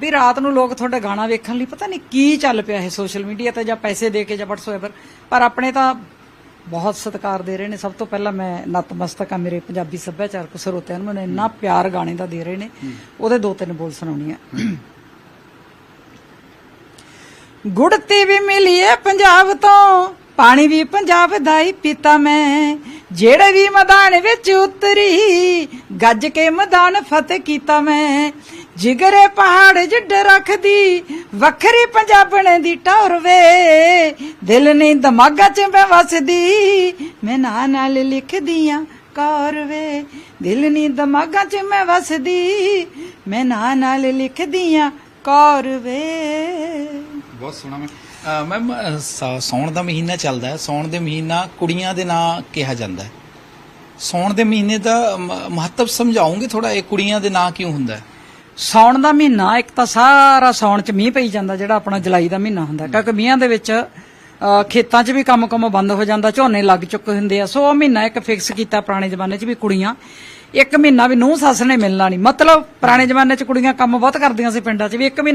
ਵੀ ਰਾਤ ਨੂੰ ਲੋਕ ਤੁਹਾਡਾ ਗਾਣਾ ਵੇਖਣ ਲਈ ਪਤਾ ਨਹੀਂ ਕੀ ਚੱਲ ਪਿਆ ਇਹ ਸੋਸ਼ਲ ਮੀਡੀਆ ਤੇ ਜਾਂ ਪੈਸੇ ਦੇ ਕੇ ਜਾਂ ਵਟਸਐਪ ਪਰ ਆਪਣੇ ਤਾਂ ਬਹੁਤ ਸਤਿਕਾਰ ਦੇ ਰਹੇ ਨੇ। ਸਭ ਤੋਂ ਪਹਿਲਾਂ ਮੈਂ ਨਤਮਸਤਕ ਆ ਮੇਰੇ ਪੰਜਾਬੀ ਸੱਭਿਆਚਾਰਕ ਸਰੋਤਿਆਂ ਨੂੰ ਮੈਨੂੰ ਇੰਨਾ ਪਿਆਰ ਗਾਣੇ ਦਾ ਦੇ ਰਹੇ ਨੇ। ਉਹਦੇ ਦੋ ਤਿੰਨ ਬੋਲ ਸੁਣਾਉਣੀ ਆ। ਗੁੜਤੀ ਵੀ ਮਿਲੀ ਏ ਪੰਜਾਬ ਤੋਂ, ਪਾਣੀ ਵੀ ਪੰਜਾਬ ਦਾ ਹੀ ਪੀਤਾ ਮੈਂ। ਜਿਹੜੇ ਵੀ ਮੈਦਾਨ ਵਿੱਚ ਉਤਰੀ, ਗੱਜ ਕੇ ਮੈਦਾਨ ਫਤਿਹ ਕੀਤਾ ਮੈਂ। ਜਿਗਰੇ ਪਹਾੜ ਜਿੱਡ ਰੱਖਦੀ, ਵੱਖਰੀ ਪੰਜਾਬਣੇ ਦੀ ਟੌਰ ਵੇ। ਦਿਲ ਨਹੀਂ ਦਿਮਾਗਾ 'ਚ ਮੈਂ ਵਸਦੀ, ਮੈਂ ਨਾਂ ਨਾਲ ਲਿਖਦੀ ਆ ਕੌਰ ਵੇ। ਦਿਲ ਨਹੀਂ ਦਿਮਾਗਾ 'ਚ ਮੈਂ ਵਸਦੀ, ਮੈਂ ਨਾਂ ਨਾਲ ਲਿਖਦੀ ਆ ਕੌਰ ਵੇ। ਬਹੁਤ ਸੋਹਣਾ ਮੈਂ ਮੈਮ ਸੌਣ ਦਾ ਮਹੀਨਾ ਚੱਲਦਾ ਹੈ। ਸੌਣ ਦੇ ਮਹੀਨਾ ਕੁੜੀਆਂ ਦੇ ਨਾਂ ਕਿਹਾ ਜਾਂਦਾ ਹੈ। ਸੌਣ ਦੇ ਮਹੀਨੇ ਦਾ ਮਹੱਤਵ ਸਮਝਾਉਂਗੇ ਥੋੜਾ ਇਹ ਕੁੜੀਆਂ ਦੇ ਨਾਂ ਕਿਉਂ ਹੁੰਦਾ ਹੈ? ਸੌਣ ਦਾ ਮਹੀਨਾ, ਇੱਕ ਤਾਂ ਸਾਰਾ ਸੌਣ ਚ ਮੀਂਹ ਪਈ ਜਾਂਦਾ, ਜਿਹੜਾ ਆਪਣਾ ਜੁਲਾਈ ਦਾ ਮਹੀਨਾ ਹੁੰਦਾ ਕਿਉਂਕਿ ਮੀਂਹਾਂ ਦੇ ਵਿੱਚ ਖੇਤਾਂ 'ਚ ਵੀ ਕੰਮ ਕੰਮ ਬੰਦ ਹੋ ਜਾਂਦਾ, ਝੋਨੇ ਲੱਗ ਚੁੱਕੇ ਹੁੰਦੇ ਆ। ਸੋ ਉਹ ਮਹੀਨਾ ਇੱਕ ਫਿਕਸ ਕੀਤਾ ਪੁਰਾਣੇ ਜ਼ਮਾਨੇ 'ਚ ਵੀ ਕੁੜੀਆਂ। ਇੱਕ ਮਹੀਨਾ ਵੀ ਨੂੰਹ ਸੱਸ ਨੇ ਮਿਲਣਾ ਨਹੀਂ ਮਤਲਬ ਪੁਰਾਣੇ ਜ਼ਮਾਨੇ 'ਚ ਕੁੜੀਆਂ ਕੰਮ ਬਹੁਤ ਕਰਦੀਆਂ ਸੀ ਪਿੰਡਾਂ 'ਚ ਵੀ, ਇੱਕ ਮਹੀਨਾ